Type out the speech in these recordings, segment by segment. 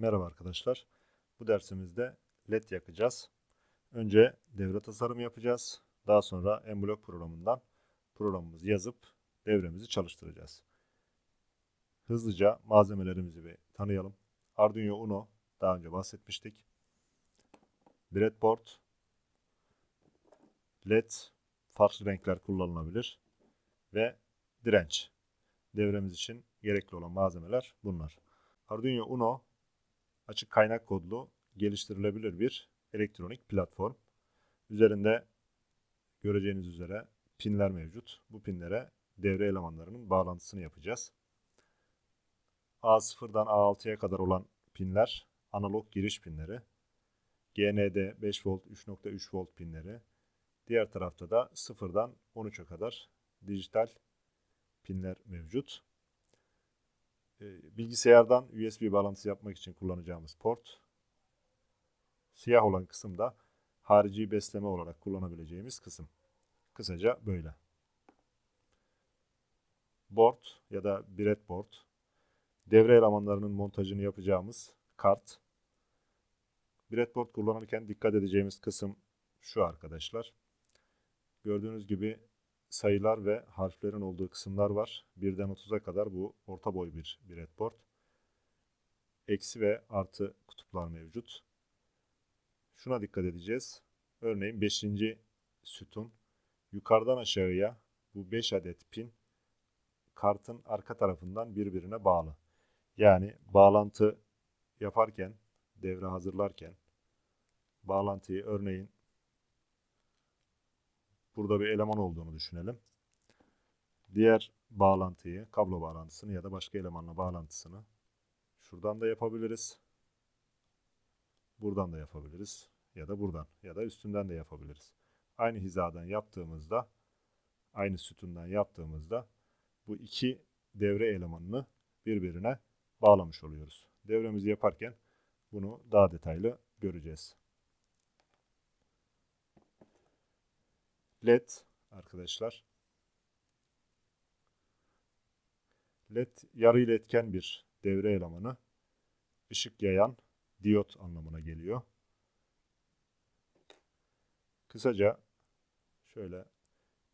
Merhaba arkadaşlar. Bu dersimizde LED yakacağız. Önce devre tasarımı yapacağız. Daha sonra Emblock programından programımızı yazıp devremizi çalıştıracağız. Hızlıca malzemelerimizi bir tanıyalım. Arduino Uno daha önce bahsetmiştik. Breadboard, LED, farklı renkler kullanılabilir ve direnç. Devremiz için gerekli olan malzemeler bunlar. Arduino Uno açık kaynak kodlu geliştirilebilir bir elektronik platform. Üzerinde göreceğiniz üzere pinler mevcut. Bu pinlere devre elemanlarının bağlantısını yapacağız. A0'dan A6'ya kadar olan pinler analog giriş pinleri. GND 5 volt 3.3 volt pinleri. Diğer tarafta da 0'dan 13'e kadar dijital pinler mevcut. Ee, Bilgisayardan USB bağlantısı yapmak için kullanacağımız port. Siyah olan kısım da harici besleme olarak kullanabileceğimiz kısım. Kısaca böyle. Board ya da breadboard. Devre elemanlarının montajını yapacağımız kart. Breadboard kullanırken dikkat edeceğimiz kısım şu arkadaşlar. Gördüğünüz gibi sayılar ve harflerin olduğu kısımlar var. 1'den 30'a kadar bu orta boy bir breadboard. Eksi ve artı kutuplar mevcut. Şuna dikkat edeceğiz. Örneğin 5. sütun yukarıdan aşağıya bu 5 adet pin kartın arka tarafından birbirine bağlı. Yani bağlantı yaparken, devre hazırlarken bağlantıyı örneğin burada bir eleman olduğunu düşünelim. Diğer bağlantıyı, kablo bağlantısını ya da başka elemanla bağlantısını şuradan da yapabiliriz. Buradan da yapabiliriz. Ya da buradan ya da üstünden de yapabiliriz. Aynı hizadan yaptığımızda, aynı sütundan yaptığımızda bu iki devre elemanını birbirine bağlamış oluyoruz. Devremizi yaparken bunu daha detaylı göreceğiz. LED arkadaşlar. LED yarı iletken bir devre elemanı. Işık yayan diyot anlamına geliyor. Kısaca şöyle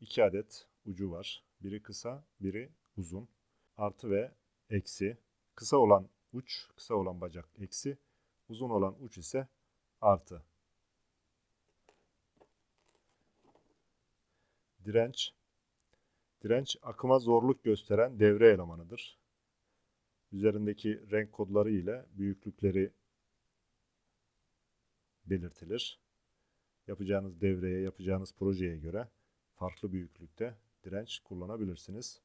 iki adet ucu var. Biri kısa, biri uzun. Artı ve eksi. Kısa olan uç, kısa olan bacak eksi. Uzun olan uç ise artı. Direnç. Direnç akıma zorluk gösteren devre elemanıdır. Üzerindeki renk kodları ile büyüklükleri belirtilir. Yapacağınız devreye, yapacağınız projeye göre farklı büyüklükte direnç kullanabilirsiniz.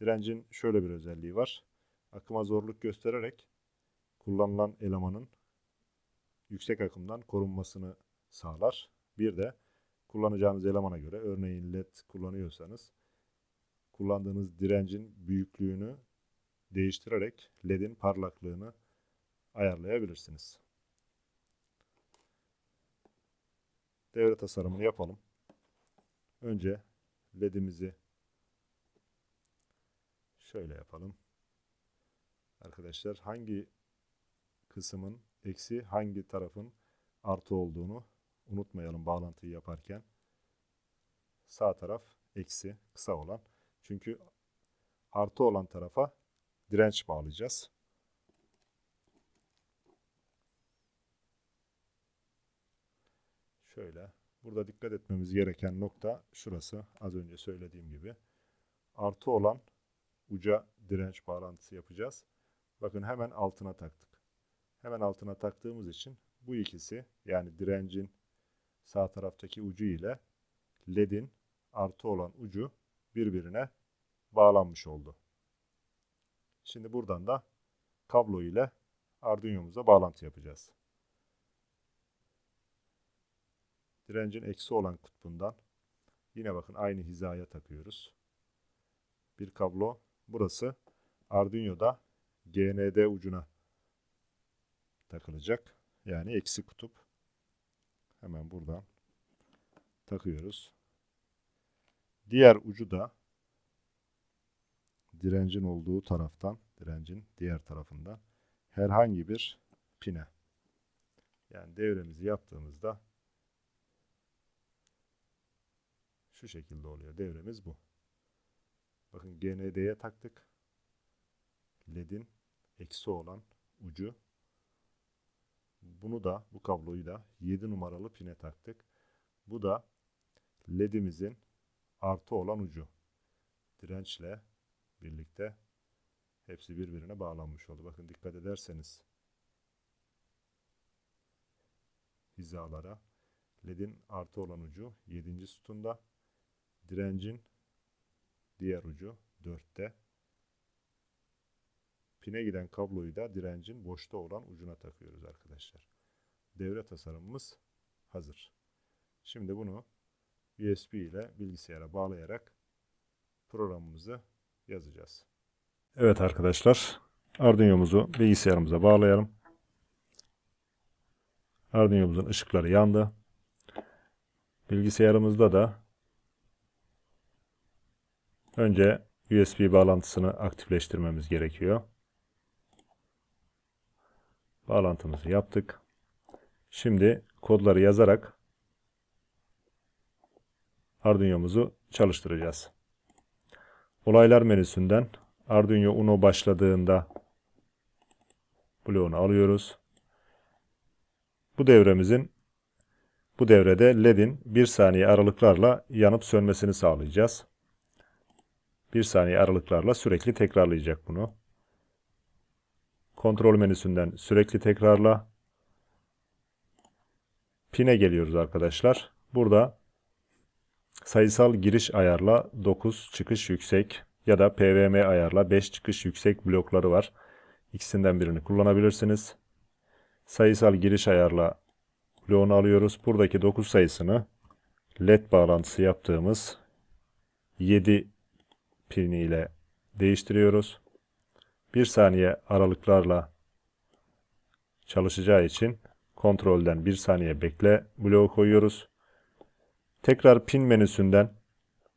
Direncin şöyle bir özelliği var. Akıma zorluk göstererek kullanılan elemanın yüksek akımdan korunmasını sağlar. Bir de kullanacağınız elemana göre örneğin led kullanıyorsanız kullandığınız direncin büyüklüğünü değiştirerek ledin parlaklığını ayarlayabilirsiniz. Devre tasarımını yapalım. Önce ledimizi şöyle yapalım. Arkadaşlar hangi kısmın eksi hangi tarafın artı olduğunu unutmayalım bağlantıyı yaparken. Sağ taraf eksi kısa olan. Çünkü artı olan tarafa direnç bağlayacağız. Şöyle. Burada dikkat etmemiz gereken nokta şurası. Az önce söylediğim gibi. Artı olan uca direnç bağlantısı yapacağız. Bakın hemen altına taktık. Hemen altına taktığımız için bu ikisi yani direncin sağ taraftaki ucu ile ledin artı olan ucu birbirine bağlanmış oldu. Şimdi buradan da kablo ile Arduino'muza bağlantı yapacağız. Direncin eksi olan kutbundan yine bakın aynı hizaya takıyoruz. Bir kablo burası Arduino'da GND ucuna takılacak. Yani eksi kutup. Hemen buradan takıyoruz. Diğer ucu da direncin olduğu taraftan, direncin diğer tarafından herhangi bir pine. Yani devremizi yaptığımızda şu şekilde oluyor. Devremiz bu. Bakın GND'ye taktık. LED'in eksi olan ucu. Bunu da bu kabloyu da 7 numaralı pine taktık. Bu da LED'imizin artı olan ucu. Dirençle birlikte hepsi birbirine bağlanmış oldu. Bakın dikkat ederseniz hizalara LED'in artı olan ucu 7. sütunda direncin diğer ucu 4'te pine giden kabloyu da direncin boşta olan ucuna takıyoruz arkadaşlar. Devre tasarımımız hazır. Şimdi bunu USB ile bilgisayara bağlayarak programımızı yazacağız. Evet arkadaşlar Arduino'muzu bilgisayarımıza bağlayalım. Arduino'muzun ışıkları yandı. Bilgisayarımızda da önce USB bağlantısını aktifleştirmemiz gerekiyor. Bağlantımızı yaptık. Şimdi kodları yazarak Arduino'muzu çalıştıracağız. Olaylar menüsünden Arduino Uno başladığında bloğunu alıyoruz. Bu devremizin bu devrede LED'in 1 saniye aralıklarla yanıp sönmesini sağlayacağız. 1 saniye aralıklarla sürekli tekrarlayacak bunu. Kontrol menüsünden sürekli tekrarla. Pine geliyoruz arkadaşlar. Burada sayısal giriş ayarla 9 çıkış yüksek ya da PWM ayarla 5 çıkış yüksek blokları var. İkisinden birini kullanabilirsiniz. Sayısal giriş ayarla bloğunu alıyoruz. Buradaki 9 sayısını LED bağlantısı yaptığımız 7 pini ile değiştiriyoruz. 1 saniye aralıklarla çalışacağı için kontrolden 1 saniye bekle bloğu koyuyoruz. Tekrar pin menüsünden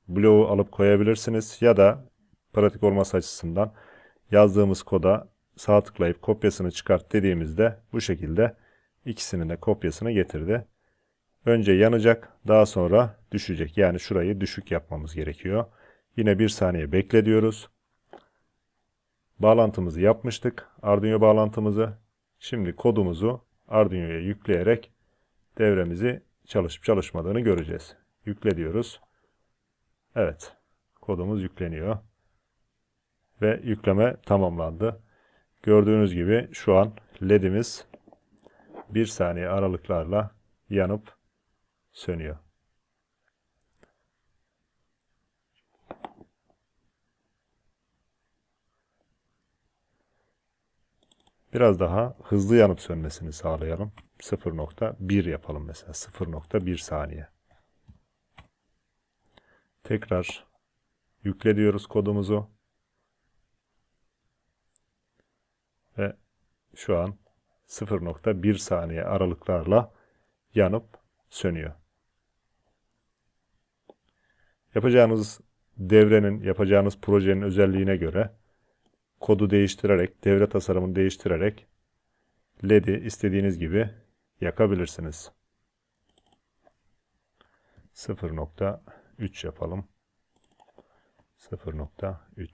bloğu alıp koyabilirsiniz ya da pratik olması açısından yazdığımız koda sağ tıklayıp kopyasını çıkart dediğimizde bu şekilde ikisinin de kopyasını getirdi. Önce yanacak daha sonra düşecek. Yani şurayı düşük yapmamız gerekiyor. Yine bir saniye bekle diyoruz. Bağlantımızı yapmıştık. Arduino bağlantımızı. Şimdi kodumuzu Arduino'ya yükleyerek devremizi çalışıp çalışmadığını göreceğiz. Yükle diyoruz. Evet. Kodumuz yükleniyor. Ve yükleme tamamlandı. Gördüğünüz gibi şu an LED'imiz 1 saniye aralıklarla yanıp sönüyor. Biraz daha hızlı yanıp sönmesini sağlayalım. 0.1 yapalım mesela. 0.1 saniye. Tekrar yükle diyoruz kodumuzu. Ve şu an 0.1 saniye aralıklarla yanıp sönüyor. Yapacağınız devrenin, yapacağınız projenin özelliğine göre kodu değiştirerek, devre tasarımını değiştirerek LED'i istediğiniz gibi yakabilirsiniz. 0.3 yapalım. 0.3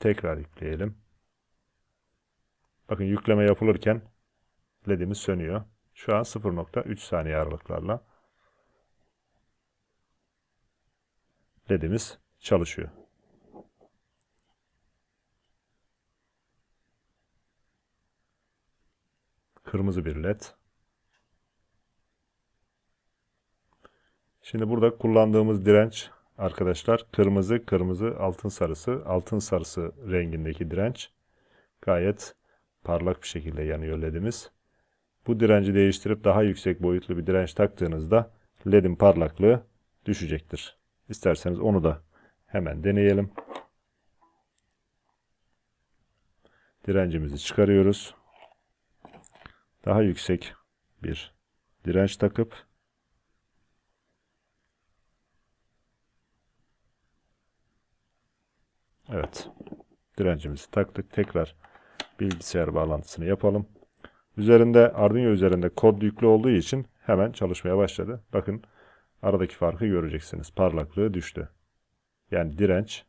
Tekrar yükleyelim. Bakın yükleme yapılırken LED'imiz sönüyor. Şu an 0.3 saniye aralıklarla LED'imiz çalışıyor. Kırmızı bir led. Şimdi burada kullandığımız direnç arkadaşlar kırmızı, kırmızı, altın sarısı, altın sarısı rengindeki direnç. Gayet parlak bir şekilde yanıyor ledimiz. Bu direnci değiştirip daha yüksek boyutlu bir direnç taktığınızda ledin parlaklığı düşecektir. İsterseniz onu da hemen deneyelim. Direncimizi çıkarıyoruz daha yüksek bir direnç takıp Evet. Direncimizi taktık. Tekrar bilgisayar bağlantısını yapalım. Üzerinde Arduino üzerinde kod yüklü olduğu için hemen çalışmaya başladı. Bakın aradaki farkı göreceksiniz. Parlaklığı düştü. Yani direnç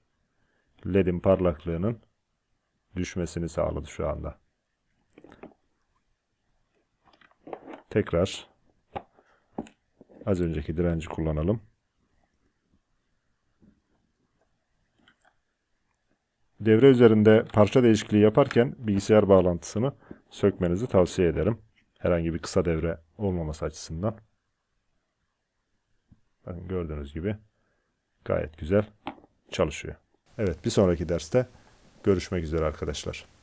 LED'in parlaklığının düşmesini sağladı şu anda. Tekrar az önceki direnci kullanalım. Devre üzerinde parça değişikliği yaparken bilgisayar bağlantısını sökmenizi tavsiye ederim. Herhangi bir kısa devre olmaması açısından. Bakın gördüğünüz gibi gayet güzel çalışıyor. Evet bir sonraki derste görüşmek üzere arkadaşlar.